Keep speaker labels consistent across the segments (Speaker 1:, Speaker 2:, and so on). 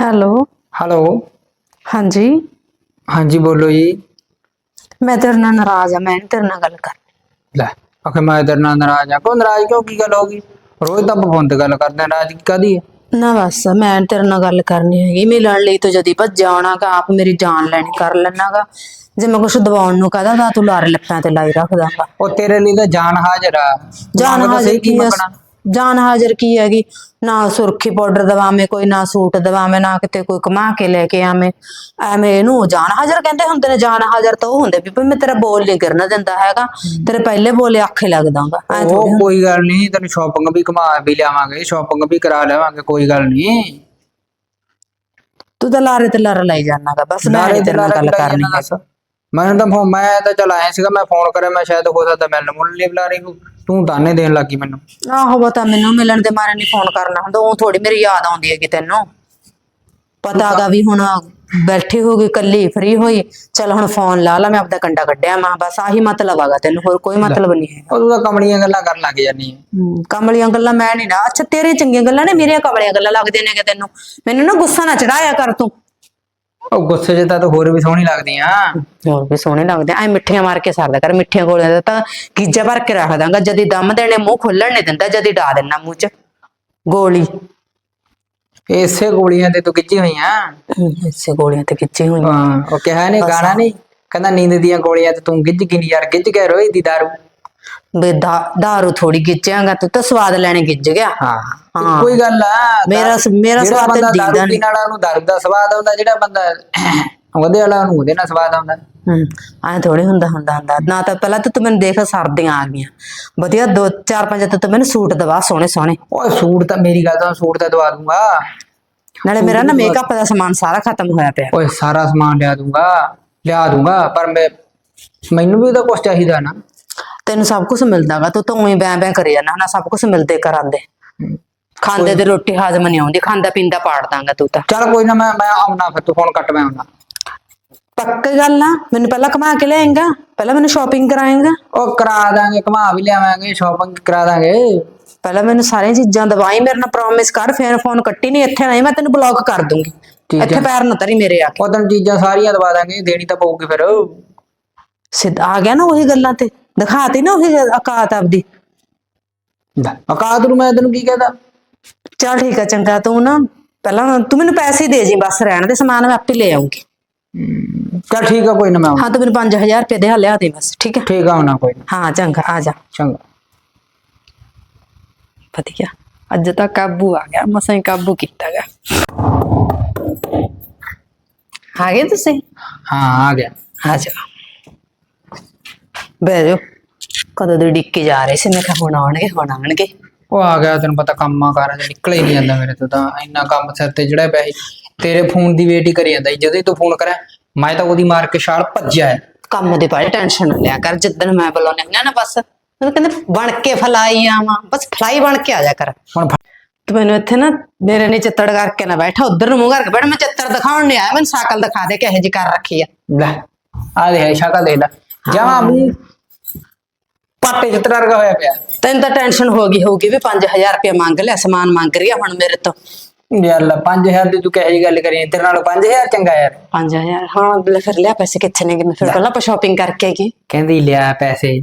Speaker 1: Hello.
Speaker 2: Hello.
Speaker 1: ਹਾਂਜੀ।
Speaker 2: ਹਾਂਜੀ ਬੋਲੋ ਜੀ।
Speaker 1: ਮੈਂ ਤੇਰੇ ਨਾਲ ਨਾਰਾਜ਼ ਆ ਮੈਂ ਨੀ ਤੇਰੇ ਨਾਲ ਗੱਲ ਕਰ
Speaker 2: ਲੈ ਆਖੇ ਮੈਂ ਤੇਰੇ ਨਾਲ ਨਾਰਾਜ਼ ਆ ਕੋ ਨਾਰਾਜ਼? ਕਿਉਂ ਕੀ ਗੱਲ ਹੋ ਗਈ? ਰੋਜ਼ ਤਾਂ ਤੇ ਗੱਲ ਕਰਦੇ ਨਾਰਾਜ਼ ਕਾਦੀ ਹੈ?
Speaker 1: ਨਾ ਬਸ ਮੈਂ ਨੀ ਤੇਰੇ ਨਾਲ ਗੱਲ ਕਰਨੀ ਹੈਗੀ। ਮਿਲਣ ਲਈ ਤੂੰ ਜਦੀ ਭੱਜ ਆਉਣਾਗਾ ਆਪ ਮੇਰੀ ਜਾਨ ਲੈਣੀ ਕਰ ਲੈਣਾਗਾ। ਜੇ ਮੈਂ ਕੁਛ ਦਵਾਉਣ ਨੂੰ ਕਹਦਾ ਤਾਂ ਤੂੰ ਲਾਰੇ ਲੱਪਾਂ ਤੇ ਲਾਈ ਰੱਖਦਾਗਾ
Speaker 2: ਉਹ ਤੇਰੇ ਲਈ ਤਾਂ ਜਾਨ ਹਾਜ਼ਰ ਆ।
Speaker 1: ਜਾਨ ਹਾਜ਼ਰ
Speaker 2: ਸਹੀ
Speaker 1: ਕੀ
Speaker 2: ਮੰਗਣਾ?
Speaker 1: ਜਾਨ ਹਾਜ਼ਰ ਕੀ ਹੈਗੀ? ਨਾ ਸੁਰਖੀ ਪਾਊਡਰ ਦਵਾਵੇਂ ਕੋਈ ਨਾ ਸੂਟ ਦਵਾਵੇਂ ਨਾ ਕਿਤੇ ਕੋਈ ਕਮਾ ਕੇ ਲੈ ਕੇ ਆਵੇਂ। ਐਵੇਂ ਇਹਨੂੰ ਜਾਨ ਹਾਜ਼ਰ ਕਹਿੰਦੇ ਹੁੰਦੇ ਨੇ ਜਾਨ ਹਾਜ਼ਰ ਤਾਂ ਉਹ ਹੁੰਦੇ ਵੀ ਭਈ ਮੈਂ ਤੇਰਾ ਬੋਲ ਨਹੀਂ ਕਰਨਾ ਦਿੰਦਾ ਹੈਗਾ ਤੇਰੇ ਪਹਿਲੇ ਬੋਲੇ ਆਖੇ ਲੱਗਦਾਗਾ ਐ
Speaker 2: ਉਹ ਕੋਈ ਗੱਲ ਨਹੀਂ ਤੈਨੂੰ ਸ਼ਾਪਿੰਗ ਵੀ ਘੁਮਾ ਵੀ ਲਿਆਵਾਂਗੇ ਸ਼ਾਪਿੰਗ ਵੀ ਕਰਾ ਲਿਆਵਾਂਗੇ ਕੋਈ ਗੱਲ ਨਹੀਂ।
Speaker 1: ਤੂੰ ਤਾਂ ਲਾਰੇ ਤੇ ਲਾਰਾ ਲਾਈ ਜਾਣਾਗਾ ਬਸ ਮੈਂ ਨੀ ਤੇਰੇ ਨਾਲ ਗੱਲ ਕਰਨੀ ਹੈ
Speaker 2: ਮੈਂ ਤਾਂ ਫੋਨ ਮੈਂ ਤਾਂ ਚਲ ਆਇਆ ਸੀਗਾ ਮੈਂ ਫੋਨ ਕਰਿਆ ਮੈਂ ਸ਼ਾਇਦ ਹੋ ਸਕਦਾ ਮਿਲਣ ਮੁਲਣ ਲਈ ਬੁਲਾ ਰਹੀ ਹੂੰ ਤੂੰ ਤਾਨੇ ਦੇਣ ਲੱਗੀ ਮੈਨੂੰ।
Speaker 1: ਆਹੋ ਬਤਾ ਮੈਨੂੰ ਮਿਲਣ ਦੇ ਮਾਰੇ ਨਹੀਂ ਫੋਨ ਕਰਨਾ ਹੁੰਦਾ ਉਹ ਥੋੜੀ ਮੇਰੀ ਯਾਦ ਆਉਂਦੀ ਹੈਗੀ ਤੈਨੂੰ। ਪਤਾਗਾ ਵੀ ਹੁਣ ਬੈਠੀ ਹੋ ਗਈ ਕੱਲੀ ਫਰੀ ਹੋਈ। ਚਲ ਹੁਣ ਫੋਨ ਲਾ ਲਾ ਮੈਂ ਆਪਦਾ ਕੰਡਾ ਕੱਢਿਆ ਮਾਂ ਬਸ ਆਹੀ ਮਤਲਬ ਆਗਾ ਤੈਨੂੰ ਹੋਰ ਕੋਈ ਮਤਲਬ ਨਹੀਂ ਹੈ
Speaker 2: ਉਹ ਤੂੰ ਕਮਲੀਆਂ ਗੱਲਾਂ ਕਰਨ ਲੱਗ ਜਾਨੀ ਹੈ
Speaker 1: ਕਮਲੀਆਂ ਗੱਲਾਂ ਮੈਂ ਨਹੀਂ ਨਾ ਅੱਛਾ ਤੇਰੇ ਚੰਗੀਆਂ ਗੱਲਾਂ ਨੇ ਮੇਰੀਆਂ ਕਮਲੀਆਂ ਗੱਲਾਂ ਲੱਗਦੀਆਂ ਨੇ ਕਿ ਤੈਨੂੰ। ਮੈਨੂੰ ਨਾ ਗੁੱਸਾ ਨਾ ਚੜਾਇਆ ਕਰ ਤੂੰ।
Speaker 2: ਉਹ ਗੁੱਸੇ 'ਚ ਤਾਂ ਤੂੰ ਹੋਰ ਵੀ ਸੋਹਣੀ ਲੱਗਦੀ ਆ।
Speaker 1: ਹੋਰ ਵੀ ਸੋਹਣੇ ਲੱਗਦੇ ਐ ਮਿੱਠੀਆਂ ਮਾਰ ਕੇ ਸਰਦਾ ਕਰ ਮਿੱਠੀਆਂ ਗੋਲੀਆਂ ਦਾ ਤਾਂ ਗੀਜਾ ਭਰ ਕੇ ਰੱਖ ਦਾਂਗਾ। ਜਦੀ ਦਮ ਦੇਣੇ ਮੂੰਹ ਖੋਲਣ ਨਹੀਂ ਦਿੰਦਾ ਜਦੀ ਡਾ ਦੇਣਾ ਮੂੰਹ 'ਚ। ਗੋਲੀ।
Speaker 2: ਇਸੇ ਗੋਲੀਆਂ ਤੇ ਤੂੰ ਗਿੱਜੀ ਹੋਈ ਆ?
Speaker 1: ਇਸੇ ਗੋਲੀਆਂ ਤੇ ਖਿੱਚੀ ਹੋਈ
Speaker 2: ਹਾਂ ਉਹ ਕਿਹਾ ਨੇ ਗਾਣਾ ਨਹੀਂ ਕਹਿੰਦਾ ਨੀਂਦ ਦੀਆਂ ਗੋਲੀਆਂ ਤੇ ਤੂੰ ਗਿੱਜ ਗਿਨੀ ਯਾਰ ਗਿੱਜ ਕੇ ਰੋਈ ਦੀ ਦਾਰੂ।
Speaker 1: ਬੇ ਦਾ- ਦਾਰੂ ਥੋੜੀ ਗਿੱਚਿਆਂਗਾ ਤੂੰ ਤਾਂ ਸਵਾਦ ਲੈਣੇ ਗਿੱਜ ਗਿਆ।
Speaker 2: ਹਾਂ।
Speaker 1: ਹਾਂ।
Speaker 2: ਕੋਈ ਗੱਲ ਆ
Speaker 1: ਮੇਰਾ ਮੇਰਾ
Speaker 2: ਜਿਹੜਾ
Speaker 1: ਸਵਾਦ ਤੇ
Speaker 2: ਬੰਦਾ
Speaker 1: ਦੀਦਾ
Speaker 2: ਦਾਰੂ
Speaker 1: ਨਹੀਂ
Speaker 2: ਪੀਣ ਵਾਲਾ ਉਹਨੂੰ ਦਾਰੂ ਦਾ ਸਵਾਦ ਆਉਂਦਾ ਜਿਹੜਾ ਬੰਦਾ ਉਹਦੇ ਵਾਲਾ ਉਹਨੂੰ ਉਹਦੇ ਨਾਲ ਸਵਾਦ ਆਉਂਦਾ।
Speaker 1: ਹੂੰ ਐ ਥੋੜੀ ਹੁੰਦਾ ਹੁੰਦਾ ਹੁੰਦਾ। ਨਾ ਤਾਂ ਪਹਿਲਾਂ ਤਾਂ ਤੂੰ ਮੈਨੂੰ ਦੇਖ ਸਰਦੀਆਂ ਆ ਗਈਆਂ। ਵਧੀਆ ਦੋ ਚਾਰ ਪੰਜ ਤਾਂ ਤੂੰ ਮੈਨੂੰ ਸੂਟ ਦਵਾ ਸੋਹਣੇ ਸੋਹਣੇ।
Speaker 2: ਓਏ ਸੂਟ ਤਾਂ ਮੇਰੀ ਗੱਲ ਤਾਂ ਸੂਟ ਤਾਂ ਦਵਾ ਦੂੰਗਾ।
Speaker 1: ਨਾਲੇ ਮੇਰਾ ਨਾ ਮੇਕਅਪ ਦਾ ਸਮਾਨ ਸਾਰਾ ਖਤਮ ਹੋਇਆ ਪਿਆ।
Speaker 2: ਓਏ ਸਾਰਾ ਸਮਾਨ ਲਿਆ ਦੂੰਗਾ ਲਿਆ ਦੂੰਗਾ ਪਰ ਮੈਂ ਮੈਨੂੰ ਵੀ ਤਾਂ ਕੁਝ ਚਾਹੀਦਾ ਨਾ।
Speaker 1: ਤੈਨੂੰ ਸਭ ਕੁਝ ਮਿਲਦਾਗਾ ਤੂੰ ਤਾਂ ਉਹੀ ਬੈਂ ਬੈਂ ਕਰੀ ਜਾਣਾ ਨਾ ਸਭ ਕੁਝ ਮਿਲਦੇ ਕਰਾਂਦੇ। ਖਾਂਦੇ ਤੇ ਰੋਟੀ ਹਾਜ਼ਮ ਨਹੀਂ ਆਉਂਦੀ ਖਾਂਦਾ ਪੀਂਦਾ ਪਾੜ ਦਾਂਗਾ ਤੂੰ ਤਾਂ।
Speaker 2: ਚੱਲ ਕੋਈ ਨਾ ਮੈਂ ਮੈਂ ਆਉਣਾ ਫਿਰ ਤੂੰ ਫੋਨ ਕੱਟ ਮੈਂ ਆਉਣਾ।
Speaker 1: ਪੱਕੀ ਗੱਲ ਆ ਮੈਨੂੰ ਪਹਿਲਾਂ ਕਮਾ ਕੇ ਲਿਆਏਂਗਾ ਪਹਿਲਾਂ ਮੈਨੂੰ ਸ਼ਾਪਿੰਗ ਕਰਾਏਂਗਾ।
Speaker 2: ਉਹ ਕਰਾ ਦਾਂਗੇ ਘੁਮਾ ਵੀ ਲਿਆਵਾਂਗੇ ਸ਼ਾਪਿੰਗ ਕਰਾ ਦਾਂਗੇ।
Speaker 1: ਪਹਿਲਾਂ ਮੈਨੂੰ ਸਾਰੀਆਂ ਚੀਜ਼ਾਂ ਦਵਾਈ ਮੇਰੇ ਨਾਲ ਪ੍ਰੋਮਿਸ ਕਰ ਫੇਰ ਫੋਨ ਕੱਟੀ ਨਹੀਂ ਇੱਥੇ ਨਹੀਂ ਮੈਂ ਤੈਨੂੰ ਬਲੌਕ ਕਰ ਦੂੰਗੀ। ਇੱਥੇ ਪੈਰ ਨਾ ਤਰੀ ਮੇਰੇ ਆ ਕੇ।
Speaker 2: ਉਦੋਂ ਚੀਜ਼ਾਂ ਸਾਰੀਆਂ ਦਵਾ ਦਾਂਗੇ ਦੇਣੀ ਤਾਂ ਪਊਗੀ ਫਿਰ।
Speaker 1: ਸਿੱਧਾ ਆ ਗਿਆ ਨਾ ਉਹੀ ਗੱਲਾਂ ਤੇ। ਦਿਖਾਤੀ ਨਾ ਉਹੀ ਔਕਾਤ ਆਪਦੀ।
Speaker 2: ਔਕਾਤ ਨੂੰ ਮੈਂ ਤੈਨੂੰ ਕੀ ਕਹਦਾ
Speaker 1: ਚਲ ਠੀਕ ਆ ਚੰਗਾ ਤੂੰ ਨਾ ਪਹਿਲਾਂ ਤੂੰ ਮੈਨੂੰ ਪੈਸੇ ਦੇ ਜੀ ਬਸ ਰਹਿਣ ਦੇ ਸਮਾਨ ਮੈਂ ਆਪੇ ਲੈ ਆਉਂਗੀ
Speaker 2: ਚੱਲ ਠੀਕ ਆ ਕੋਈ ਨਾ ਮੈਂ।
Speaker 1: ਹਾਂ ਤੂੰ ਮੈਨੂੰ 5000 ਰੁਪਏ ਦੇ ਲਿਆ ਦੇ ਬਸ ਠੀਕ ਹੈ
Speaker 2: ਠੀਕ ਆ ਆਉਣਾ ਕੋਈ
Speaker 1: ਹਾਂ ਚੰਗਾ ਆ ਜਾ।
Speaker 2: ਚੰਗਾ।
Speaker 1: ਵਧੀਆ ਅੱਜ ਤਾਂ ਕਾਬੂ ਆ ਗਿਆ ਮਸਾਂ ਹੀ ਕਾਬੂ ਕੀਤਾ ਗਿਆ ਆ ਗਏ ਤੁਸੀਂ?
Speaker 2: ਹਾਂ ਆ ਗਿਆ।
Speaker 1: ਆ ਜਾ ਬਹਿ ਜਾਓ। ਕਦੋਂ ਦੇ ਡਿੱਕੇ ਜਾ ਰਹੇ ਸੀ ਮੈਂ ਕਿਹਾ ਹੁਣ ਆਉਣਗੇ ਹੁਣ ਆਉਣਗੇ।
Speaker 2: ਉਹ ਆ ਗਿਆ ਤੈਨੂੰ ਪਤਾ ਕੰਮਾਂ ਕਾਰਾਂ ਚ ਨਿਕਲ ਹੀ ਨਹੀਂ ਜਾਂਦਾ ਮੇਰੇ ਤੋਂ ਤਾਂ। ਇੰਨਾ ਕੰਮ ਸਿਰ ਤੇ ਜਿਹੜਾ ਪਿਆ ਸੀ ਤੇਰੇ ਫੋਨ ਦੀ ਵੇਟ ਹੀ ਕਰੀ ਜਾਂਦਾ ਸੀ। ਜਦੋਂ ਹੀ ਤੂੰ ਫੋਨ ਕਰਿਆ ਮੈਂ ਤਾਂ ਉਹਦੀ ਮਾਰ ਕੇ ਛਾਲ ਭੱਜਿਆ। ਹੈ।
Speaker 1: ਕੰਮ ਦੇ ਬਾਰੇ ਟੈਨਸ਼ਨ ਨਾ ਲਿਆ ਕਰ ਜਿੱਦਣ ਮੈਂ ਬੁਲਾਉਣੇ ਹੁੰਦੇ ਆ ਨਾ ਬਸ ਮੈਨੂੰ ਕਹਿੰਦੇ ਬਣ ਕੇ ਫਲਾਈ ਆਵਾਂ ਬਸ ਫਲਾਈ ਬਣ ਕੇ ਆ ਜਾ ਕਰ।
Speaker 2: ਹੁਣ ਫ-
Speaker 1: ਤੂੰ ਮੈਨੂੰ ਇੱਥੇ ਨਾ ਮੇਰੇ ਨੇ ਚਿੱਤੜ ਕਰਕੇ ਨਾ ਬੈਠਾ ਉਧਰ ਨੂੰ ਮੂੰਹ ਕਰਕੇ ਬੈਠ ਮੈਂ ਚਿੱਤੜ ਦਿਖਾਉਣ ਨਹੀਂ ਆਇਆ ਮੈਨੂੰ ਸਾਕਲ ਦਿਖਾ ਦੇ ਕਿਹੋ ਜੀ ਕਰ ਰੱਖੀ ਆ।
Speaker 2: ਲੈ ਆ ਦੇ ਸ਼ਕਲ ਦੇ ਲੈ। ਜਮਾ ਮੂੰਹ ਪਾਟੇ ਜਿਤਰਾ ਵਰਗਾ ਹੋਇਆ ਪਿਆ।
Speaker 1: ਤੈਨੂੰ ਤਾਂ ਟੈਨਸ਼ਨ ਹੋ ਗਈ ਹੋਊਗੀ ਵੀ 5000 ਰੁਪਏ ਮੰਗ ਲਿਆ ਸਮਾਨ ਮੰਗ ਰਹੀ ਹੁਣ ਮੇਰੇ ਤੋਂ।
Speaker 2: ਯਾਰ ਲੈ 5000 ਦੀ ਤੂੰ ਕਿਹੋ ਜੀ ਗੱਲ ਕਰੀ ਤੇਰੇ ਨਾਲ 5000 ਚੰਗਾ ਯਾਰ।
Speaker 1: 5000 ਹਾਂ ਲੈ ਫਿਰ ਲਿਆ ਪੈਸੇ ਕਿੱਥੇ ਨੇ ਮੈਂ ਫਿਰ ਪਹਿਲਾਂ ਆਪਾਂ ਸ਼ਾਪਿੰਗ ਕਰਕੇ ਆਈਏ
Speaker 2: ਕਹਿੰਦੀ ਲਿਆ ਪੈਸੇ।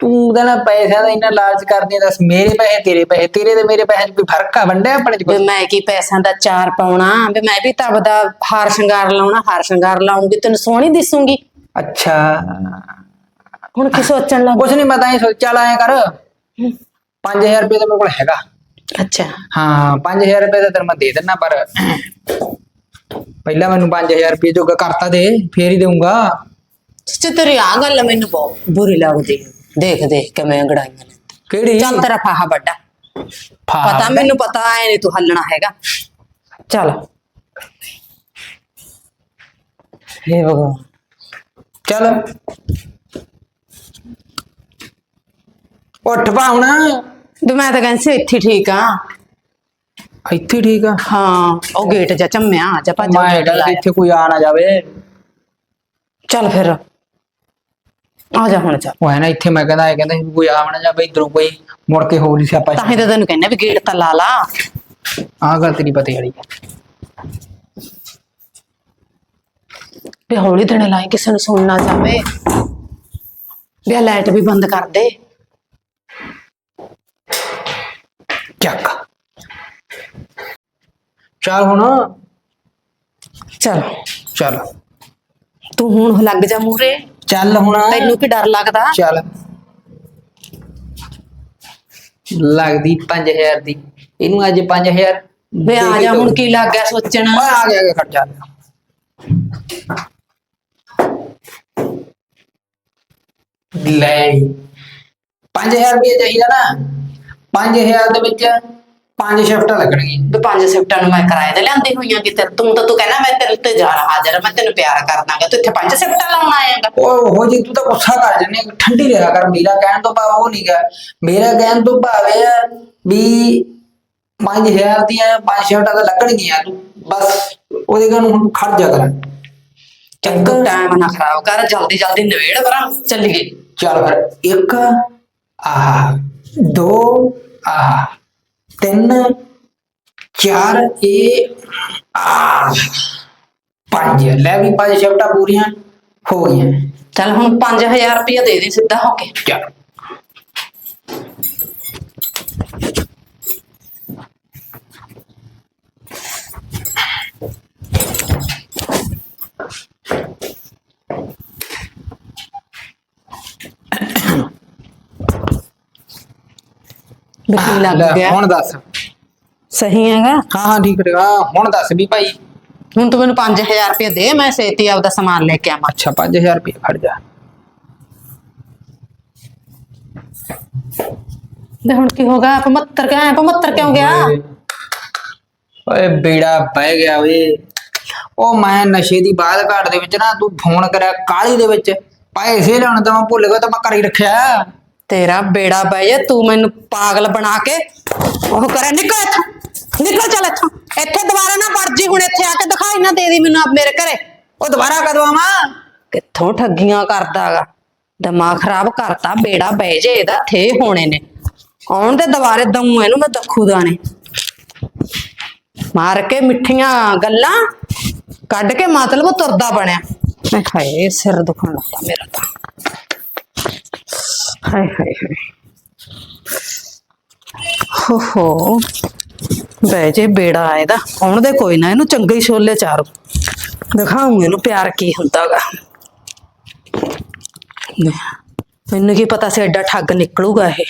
Speaker 2: ਤੂੰ ਉਹਦਾ ਨਾ ਪੈਸਿਆਂ ਦਾ ਇੰਨਾ ਲਾਲਚ ਕਰਦੀ ਦੱਸ ਮੇਰੇ ਪੈਸੇ ਤੇਰੇ ਪੈਸੇ ਤੇਰੇ ਤੇ ਮੇਰੇ ਪੈਸੇ 'ਚ ਕੋਈ ਫ਼ਰਕ ਆ ਵੰਡਿਆ ਆਪਣੇ 'ਚ
Speaker 1: ਵੀ
Speaker 2: ਕੋਈ
Speaker 1: ਮੈਂ ਕੀ ਪੈਸਿਆਂ ਦਾ ਚਾਰ ਪਾਉਣਾ ਵੀ ਮੈਂ ਵੀ ਤਾਂ ਆਪਦਾ ਹਾਰ ਸ਼ਿੰਗਾਰ ਲਾਉਣਾ ਹਾਰ ਸ਼ਿੰਗਾਰ ਲਾਉਂਗੀ ਤੈਨੂੰ ਸੋਹਣੀ ਦਿਸੂਗੀ।
Speaker 2: ਅੱਛਾ।
Speaker 1: ਹੁਣ ਕੀ ਸੋਚਣ ਲੱਗ।
Speaker 2: ਕੁਛ ਨਹੀਂ ਮੈਂ ਤਾਂ ਇਹ ਸੋਚ ਚੱਲ ਆਇਆ ਕਰ। 5000 ਰੁਪਏ ਤਾਂ ਮੇਰੇ ਕੋਲ ਹੈਗਾ।
Speaker 1: ਅੱਛਾ।
Speaker 2: ਹਾਂ 5000 ਰੁਪਏ ਤਾਂ ਤੈਨੂੰ ਮੈਂ ਦੇ ਦਿੰਨਾ ਪਰ ਪਹਿਲਾਂ ਮੈਨੂੰ 5000 ਰੁਪਏ ਜੋਗਾ ਕਰਤਾ ਦੇ ਫੇਰ ਹੀ ਦੇਊਂਗਾ।
Speaker 1: ਸੱਚ ਤੇਰੀ ਆ ਗੱਲ ਮੈਨੂੰ ਬਹੁਤ ਬੁਰੀ ਲੱਗਦੀ। ਹੈ। ਦੇਖ ਦੇਖ ਕੇ ਮੈਂ ਗੜਾਈਆਂ ਨੇ।
Speaker 2: ਕਿਹੜੀ?
Speaker 1: ਚੱਲ ਤੇਰਾ ਫਾਹਾ ਵੱਡਾ।
Speaker 2: ਫਾ-
Speaker 1: ਪਤਾ ਮੈਨੂੰ ਪਤਾ ਐ ਨਹੀਂ ਤੂੰ ਹੱਲਣਾ ਹੈਗਾ। ਚੱਲ। ਹੇ ਭਗਵਾਨ।
Speaker 2: ਚੱਲ। ਉੱਠ ਪਾਉਣਾ
Speaker 1: ਵੀ ਮੈਂ ਤਾਂ ਕਹਿੰਦੀ ਸੀ ਇੱਥੇ ਹੀ ਠੀਕ ਆ।
Speaker 2: ਇੱਥੇ ਠੀਕ ਆ।
Speaker 1: ਹਾਂ ਉਹ ਗੇਟ ਜਾ ਝੰਮਿਆ ਜਾ ਭੱਜ
Speaker 2: ਮੈਂ
Speaker 1: ਗੇਟ
Speaker 2: ਡਰ
Speaker 1: ਲਾਇਆ।
Speaker 2: ਇੱਥੇ ਕੋਈ ਆ ਨਾ ਜਾਵੇ।
Speaker 1: ਚੱਲ ਫਿਰ। ਆ ਜਾ ਹੁਣ ਚੱਲ।
Speaker 2: ਉਹ ਹੈ ਨਾ ਇੱਥੇ ਮੈਂ ਕਹਿੰਦਾ ਇਹ ਕਹਿੰਦਾ ਸੀ ਵੀ ਕੋਈ ਆਵਣਾ ਜਾਵੇ ਇਧਰੋਂ ਕੋਈ ਮੁੜ ਕੇ ਹੀ ਸਿਆਪਾ
Speaker 1: ਤਾਂ ਹੀ ਤਾਂ ਤੈਨੂੰ ਕਹਿੰਦਾ ਵੀ ਗੇਟ ਤਾਂ ਲਾ ਲਾ।
Speaker 2: ਆਹ ਗੱਲ ਤੇਰੀ ਪਤਾ ਵਾਲੀ
Speaker 1: ਵੀ ਹੌਲੀ ਦੇਣੇ ਲਾਈ ਕਿਸੇ ਨੂੰ ਸੁਣ ਨਾ ਜਾਵੇ। ਵੀ ਆਹ ਲਾਈਟ ਵੀ ਬੰਦ ਕਰ ਦੇ।
Speaker 2: ਚੱਕ। ਚੱਲ ਹੁਣ।
Speaker 1: ਚਲ।
Speaker 2: ਚੱਲ।
Speaker 1: ਤੂੰ ਹੁਣ ਲੱਗ ਜਾ ਮੂਰੇ
Speaker 2: ਚੱਲ ਹੁਣ।
Speaker 1: ਤੈਨੂੰ ਕੀ ਡਰ ਲੱਗਦਾ?
Speaker 2: ਚੱਲ। ਲੱਗਦੀ 5000 ਦੀ। ਇਹਨੂੰ ਅੱਜ 5000
Speaker 1: ਵੇ ਆ ਜਾ ਹੁਣ ਕੀ ਲੱਗ ਗਿਆ ਸੋਚਣ।
Speaker 2: ਓਏ ਆ ਗਿਆ ਆ ਗਿਆ ਖੜ ਜਾ ਲੈ 5000 ਰੁਪਏ ਚਾਹੀਦਾ ਨਾ। 5000 ਦੇ ਵਿੱਚ ਪੰਜ ਸ਼ਿਫਟਾਂ ਲੱਗਣਗੀਆਂ।
Speaker 1: ਵੀ ਪੰਜ ਸਿਫਟਾਂ ਨੂੰ ਮੈਂ ਕਿਰਾਏ ਤੇ ਲਿਆਂਦੀ ਹੋਈਆਂ ਕਿ ਤੂੰ ਤਾਂ ਤੂੰ ਕਹਿਣਾ ਮੈਂ ਤੇਰੇ ਤੇ ਜਾਣ ਹਾਜ਼ਰ ਆ, ਮੈਂ ਤੈਨੂੰ ਪਿਆਰ ਕਰਦਾਗਾ ਤੂੰ ਇੱਥੇ ਪੰਜ ਸਿਫਟਾਂ ਲਾਉਣ ਆਏਗਾ
Speaker 2: ਉਹ ਹੋ ਜੀ ਤੂੰ ਤਾਂ ਗੁੱਸਾ ਕਰ ਜੰਨੇ ਠੰਡੀ ਰਿਹਾ ਕਰ। ਮੇਰਾ ਕਹਿਣ ਤੋਂ ਭਾਵ ਉਹ ਨਹੀਂ ਗਾ ਮੇਰਾ ਕਹਿਣ ਤੋਂ ਭਾਵ ਇਹ ਆ ਵੀ 5000 ਦੀਆਂ ਪੰਜ ਸ਼ਿਫਟਾਂ ਤਾਂ ਲੱਗਣਗੀਆਂ। ਤੂੰ ਬਸ ਉਹਦੇ ਨੂੰ ਖੜ ਜਾ ਕਰ।
Speaker 1: ਚੰਗਾ ਟਾਈਮ ਨਾ ਖਰਾਬ ਕਰ ਜਲਦੀ ਜਲਦੀ ਨਵੇੜ ਪਰਾਂ ਚੱਲੀਏ।
Speaker 2: ਚੱਲ ਫਿਰ ਇੱਕ ਆ ਦੋ ਆ ਤਿੰਨ ਚਾਰ ਇਹ ਆ ਪੰਜ। ਲੈ ਵੀ ਪੰਜ ਸ਼ਿਫਟਾਂ ਪੂਰੀਆਂ ਹੋ ਗਈਆਂ।
Speaker 1: ਚੱਲ ਹੁਣ 5000 ਰੁਪਇਆ ਦੇ ਦੇ ਸਿੱਧਾ ਹੋ ਕੇ।
Speaker 2: ਚੱਲ।
Speaker 1: ਵੀ ਕੀ ਲੱਗ
Speaker 2: ਲੈ,
Speaker 1: ਗਿਆ
Speaker 2: ਹੁਣ ਦੱਸ।
Speaker 1: ਸਹੀ ਹੈਗਾ?
Speaker 2: ਹਾਂ ਹਾਂ ਠੀਕ ਹੈ ਹਾਂ ਹੁਣ ਦੱਸ ਵੀ ਭਾਈ।
Speaker 1: ਹੁਣ ਤੂੰ ਮੈਨੂੰ 5000 ਰੁਪਇਆ ਦੇ ਮੈਂ ਛੇਤੀ ਆਪਦਾ ਸਮਾਨ ਲੈ ਕੇ ਆਵਾਂ।
Speaker 2: ਅੱਛਾ 5000 ਰੁਪਏ ਖੜ ਜਾ।
Speaker 1: ਤੇ ਹੁਣ ਕੀ ਹੋਗਾ 75 ਕਿਉਂ ਆਇਆ? 75 ਕਿਉਂ ਗਿਆ?
Speaker 2: ਓਏ, ਓਏ ਬੇੜਾ ਬਹਿ ਗਿਆ ਓਏ। ਉਹ ਮੈਂ ਨਸ਼ੇ ਦੀ ਬਾਦ ਘਾਟ ਦੇ ਵਿੱਚ ਨਾ ਤੂੰ ਫੋਨ ਕਰਿਆ ਕਾਲੀ ਦੇ ਵਿੱਚ। ਪੈਸੇ ਲੈਣ ਤਾਂ ਮੈਂ ਭੁੱਲ ਗਿਆ ਤਾਂ ਮੈਂ ਹੀ ਰੱਖਿਆ।
Speaker 1: ਤੇਰਾ ਬੇੜਾ ਬਹਿ ਜਾ, ਤੂੰ ਮੈਨੂੰ ਪਾਗਲ ਬਣਾ ਕੇ ਉਹ ਕਰੇ, ਨਿਕਲ ਇੱਥੋਂ, ਨਿਕਲ ਚੱਲ ਇੱਥੋਂ। ਇੱਥੇ ਦੁਬਾਰਾ ਨਾ ਵੜ ਜੀ, ਹੁਣ ਇੱਥੇ ਆ ਕੇ ਦਿਖਾਈ ਨਾ ਦੇ ਦੀ ਮੈਨੂੰ ਆਪ ਮੇਰੇ ਘਰੇ।
Speaker 2: ਉਹ ਦੁਬਾਰਾ ਕਦੋਂ ਆਵਾਂ?
Speaker 1: ਕਿੱਥੋਂ ਠੱਗੀਆਂ ਕਰਦਾਗਾ ਦਿਮਾਗ ਖਰਾਬ ਕਰਤਾ, ਬੇੜਾ ਬਹਿ ਜੇ ਇਹਦਾ, ਥੇ ਹੋਣੇ ਨੇ। ਆਉਣ ਦੇ ਦੁਬਾਰੇ ਦਊ ਇਹਨੂੰ ਮੈਂ ਦੱਖੂ ਦਾਣੇ। ਮਾਰ ਕੇ ਮਿੱਠੀਆਂ ਗੱਲਾਂ, ਕੱਢ ਕੇ ਮਤਲਬ ਤੁਰਦਾ ਬਣਿਆ। ਮੈਂ ਖਾਏ ਸਿਰ ਦੁਖਣ ਲੱਗਾ ਮੇਰਾ ਤਾਂ। ਹਾਏ ਹਾਏ ਹਾਏ ਹੋ ਹੋ ਬਹਿ ਜੇ ਬੇੜਾ ਇਹਦਾ। ਆਉਣ ਦੇ ਕੋਈ ਨਾ, ਇਹਨੂੰ ਚੰਗੇ ਹੀ ਛੋਲੇ ਚਾਰੋ। ਦਿਖਾਉਂਗੇ ਇਹਨੂੰ ਪਿਆਰ ਕੀ ਹੁੰਦਾਗਾ। ਮੈਨੂੰ ਕੀ ਪਤਾ ਸੀ ਐਡਾ ਠੱਗ ਨਿਕਲੂਗਾ ਇਹ।